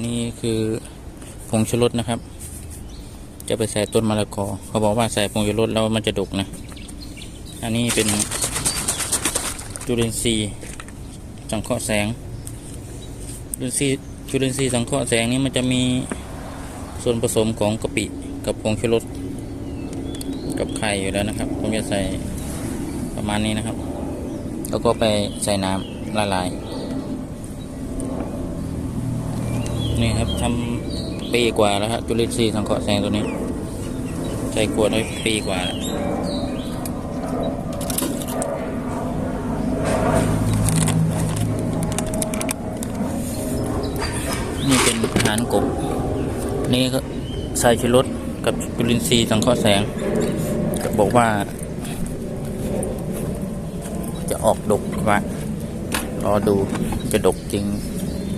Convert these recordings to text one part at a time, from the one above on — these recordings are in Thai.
นนี้คือผงชูรสนะครับ จะไปใส่ต้นมะละกอ เขาบอกว่าใส่ผงชูรสแล้วมันจะดกนะ อันนี้เป็นจุลินทรีย์สังเคราะห์แสง จุลินทรีย์จุลินทรีย์สังเคราะห์แสงนี้มันจะมีส่วนผสมของกะปิกับผงชูรสกับไข่อยู่แล้วนะครับ ผมจะใส่ประมาณนี้นะครับ แล้วก็ไปใส่น้ำละลาย นี่ครับทำปีกว่าแล้วครับจุลินทรีย์สังเคราะห์แสงตัวนี้ใส่ขวดได้ปีกว่าแล้วนี่เป็นอาหารกบ นี่ก็ใส่ชูรสกับจุลินทรีย์สังเคราะห์แสงก็บอกว่า จะออกดกว่ารอดูจะดกจริง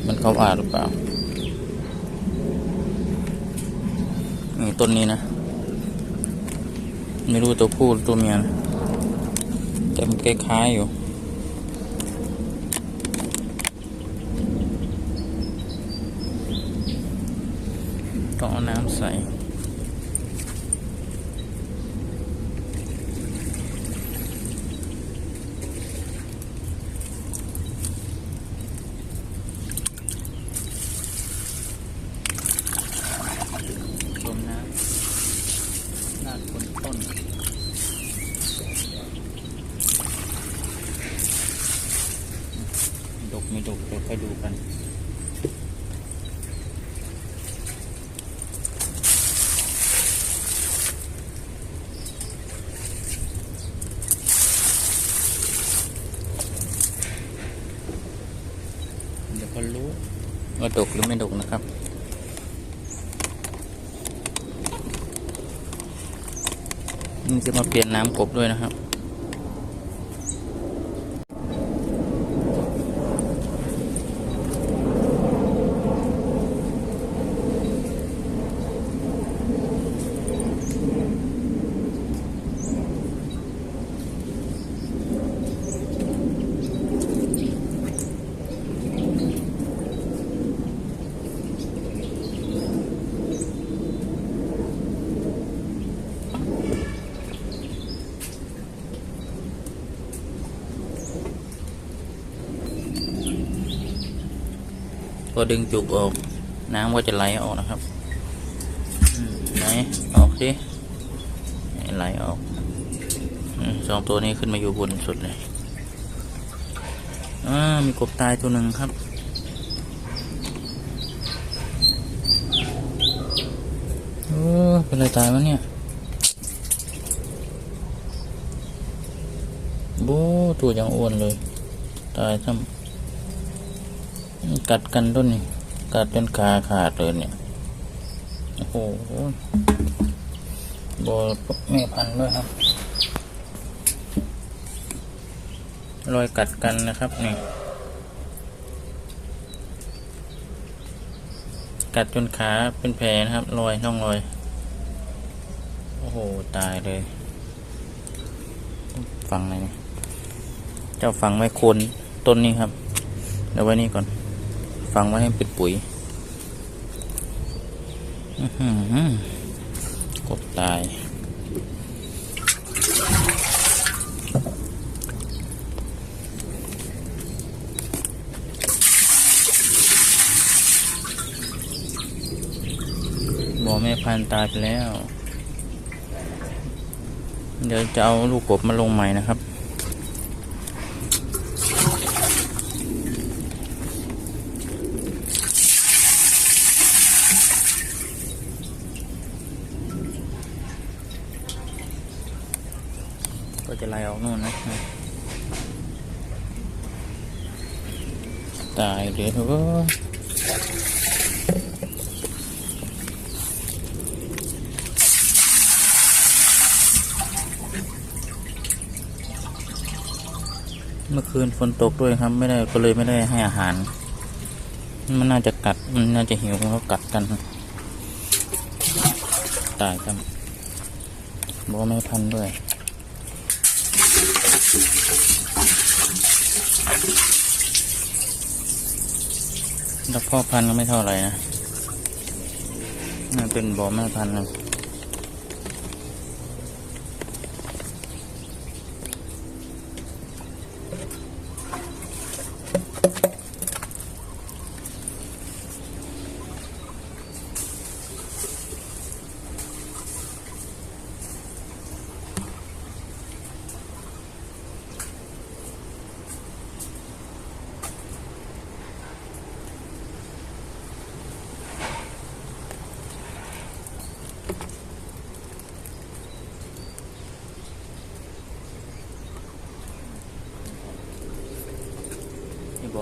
มันเข้าว่าหรือเปล่า นี่ต้นนี้นะ ไม่รู้ตัวผู้ตัวเมียนะแต่มันคล้ายๆอยู่ต้องเอาน้ำใส่ ลมน้ำหน้าคนต้น ดก ไม่ดกเดี๋ยวค่อยดูกันเดี๋ยวก็รู้ว่าดกหรือไม่ดกนะครับนี่จะมาเปลี่ยนน้ำกบด้วยนะครับ พอดึงจุกออก น้ำก็จะไหลออกนะครับไหนออกสิไหลออกสองตัวนี้ขึ้นมาอยู่บนสุดเลยอ่ามีกบตายตัวหนึ่งครับโอ้เป็นอะไรตายวะเนี่ยโบ้ตัวยังอ้วนเลย ตายซ้ำ กัดกันต้นนี่กัดจนขาขาดเลยเนี่ย โอ้โหบอแม่พันธุ์ด้วยครับ รอยกัดกันนะครับนี่ กัดจนขาเป็นแผลนะครับ รอยช่องรอย โอ้โห ตายเลย ฟังไรเนี่ยเจ้าฟังไว้โคนต้นนี้ครับ เดี๋ยวไว้นี่ก่อน ฟังไว้ให้เป็นปุ๋ยหือกบตาย บอแม่พันตายไปแล้ว เดี๋ยวจะเอาลูกกบมาลงใหม่นะครับ ก็จะไล่ออกนู่นนะตายเลยเว้ยเมื่อคืนฝนตกด้วยครับ ไม่ได้ก็เลยไม่ได้ให้อาหาร มันน่าจะกัด มันน่าจะหิวมันก็กัดกัน ตายครับบอกว่าไม่พันด้วย แล้วพ่อพันก็ไม่เท่าไหร่นะน่าเป็นบ่อแม่พันธุ์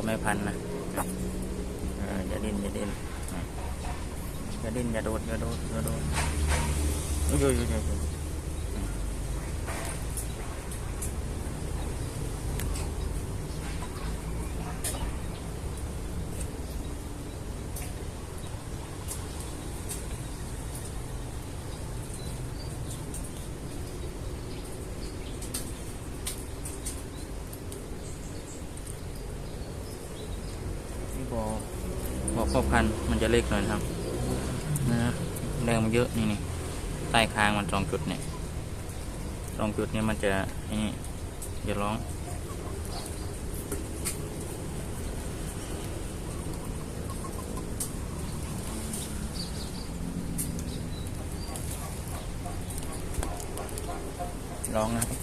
นี่บ่อแม่พันนะอย่าดิ้นอย่าดิ้นอย่าดิ้นอย่าโดดอย่าโดดอย่าโดดโอ้ยโอ้ยโอ้ย โอ้ยนี่บ่อบ่อพ่อพันมันจะเล็กหน่อยนะครับนะแรงมันเยอะนี่นี่ใต้คางมันสองจุดเนี่ยสองจุดเนี่ยมันจะนี่อย่าร้องร้องนะครับ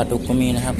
ปลาดุกก็มีนะครับ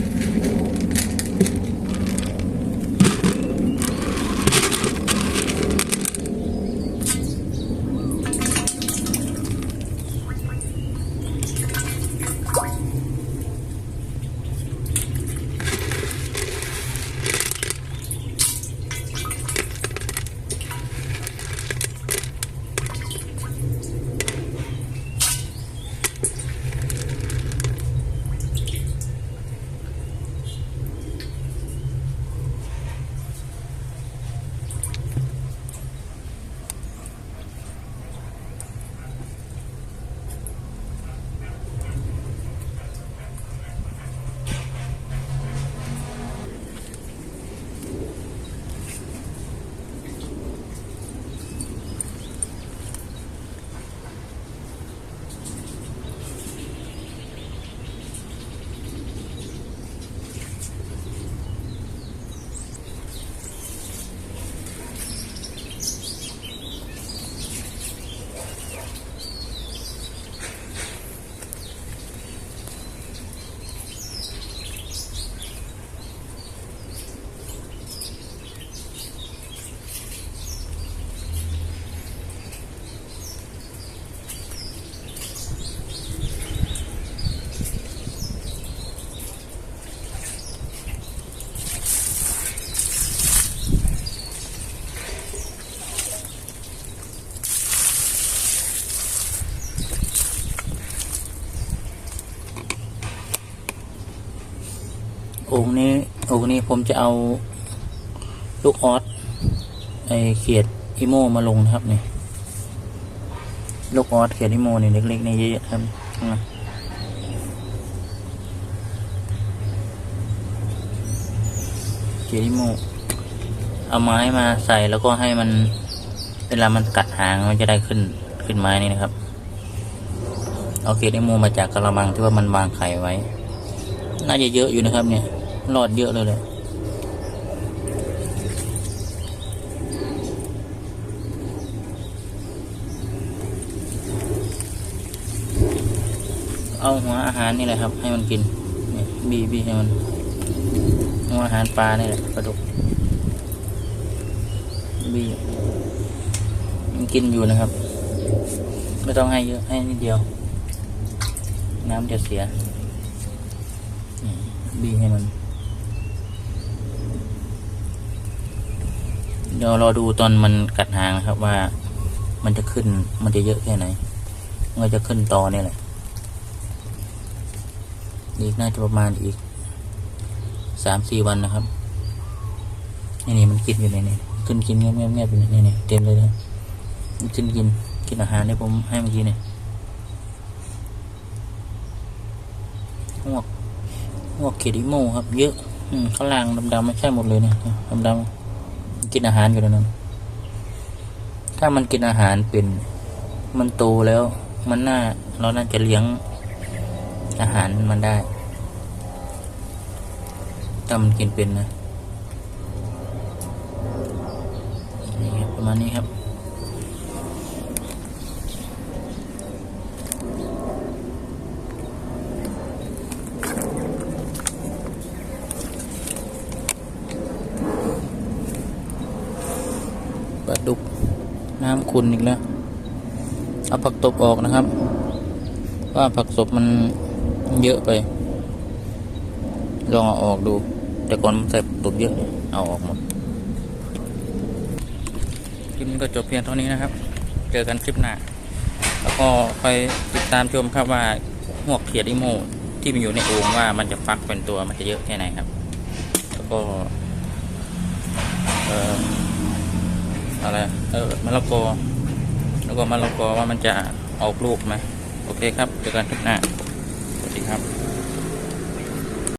อ่งนี้โอ่งนี้ผมจะเอาลูกออสไอเขียดอิโมมาลงนะครับนี่ลูกออสเขียดอิโมนี่เล็กๆนี่เยอะๆครับเขียดอิโมเอาไม้มาใส่แล้วก็ให้มัน เวลามันกัดหางมันจะได้ขึ้นขึ้นไม้นี่นะครับเอาเขียดอิโมมาจากกระมังที่ว่ามันวางไข่ไว้ น่าจะเยอะอยู่นะครับเนี่ย รอดเยอะเลยเลยเอาหัวอาหารนี่แหละครับ ให้มันกินนี่บีบีให้มันหัวอาหารปลานี่แหละปลาดุกบีมันกินอยู่นะครับ ไม่ต้องให้เยอะให้นิดเดียว น้ำจะเสียบีให้มัน เดี๋ยวรอดูตอนมันกัดหางนะครับว่า มันจะขึ้นมันจะเยอะแค่ไหนมันจะขึ้นต่อเนี่ยแหละ อีกน่าจะประมาณอีกสามสี่วันนะครับนี่นี่มันกินอยู่ในนี่ขึ้นกินเงียบเงียบเงียบอยู่นี่นี่เต็มเลยนะมันขึ้นกินกินอาหารที่ผมให้เมื่อกี้เนี่ยหวกพวกเคดิโมครับ เยอะอืมข้างล่างดำๆไม่ใช่หมดเลยนะดำๆ กินอาหารอยู่แล้วนั้นถ้ามันกินอาหารเป็น มันโตแล้ว มันน่าเราน่าจะเลี้ยงอาหารมันได้ถ้ามันกินเป็นนะนี่ครับประมาณนี้ครับ ปลาดุก น้ำขุนอีกแล้ว เอาผักตบออกนะครับ ว่าผักศพมันเยอะไป ลองเอาออกดู แต่ก่อนใส่ผักตบเยอะ เอาออกหมด คลิปนี้ก็จบเพียงเท่านี้นะครับ เจอกันคลิปหน้า แล้วก็คอยติดตามชมครับว่าหวกเขียดอิโมที่มันอยู่ในโอ่งว่ามันจะฟักเป็นตัวมันจะเยอะแค่ไหนครับ แล้วก็ เอ่อ อะไรเออมะละกอ แล้วก็มะละกอว่ามันจะออกลูกไหมโอเคครับเจอกันทุกหน้าสวัสดีครับ